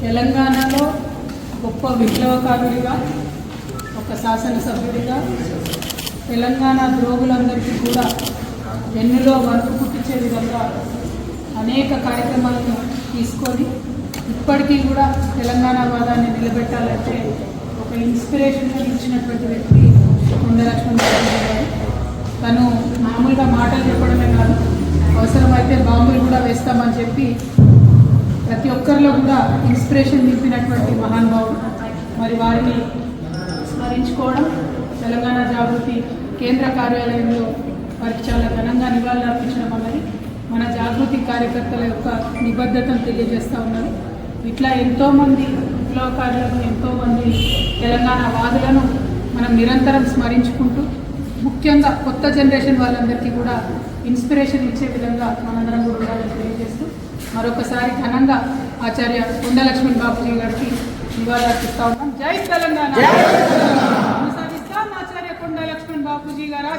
తెలంగాణలో గొప్ప విప్లవకారుడిగా ఒక శాసనసభ్యుడిగా తెలంగాణ ద్రోగులందరికీ కూడా ఎన్నులో వరకు పుట్టించే విధంగా అనేక కార్యక్రమాలను తీసుకొని ఇప్పటికీ కూడా తెలంగాణ వాదాన్ని నిలబెట్టాలంటే ఒక ఇన్స్పిరేషన్గా ఇచ్చినటువంటి వ్యక్తి కొండలక్ష్మణ్ గారు తను మామూలుగా మాటలు చెప్పడమే కాదు అవసరమైతే బాంబులు కూడా వేస్తామని చెప్పి ప్రతి ఒక్కరిలో కూడా ఇన్స్పిరేషన్ నింపినటువంటి మహానుభావుడు మరి వారిని స్మరించుకోవడం తెలంగాణ జాగృతి కేంద్ర కార్యాలయంలో వారికి చాలా ఘనంగా నివాళులు అర్పించడం జాగృతి కార్యకర్తల యొక్క నిబద్ధతను తెలియజేస్తూ ఉన్నారు ఇట్లా ఎంతోమంది విప్లవకారులను ఎంతోమంది తెలంగాణ వాదులను మనం నిరంతరం స్మరించుకుంటూ ముఖ్యంగా కొత్త జనరేషన్ వాళ్ళందరికీ కూడా ఇన్స్పిరేషన్ ఇచ్చే విధంగా మనందరం కూడా ఉండాలని తెలియజేస్తూ మరొకసారి ఘనంగా ఆచార్య కొండ లక్ష్మణ్ బాబుజీ గారికి నివాళులర్పిస్తా ఉన్నాం. జై తెలంగాణ! కొనసాగిస్తాం ఆచార్య కొండ లక్ష్మణ్ బాబుజీ గారు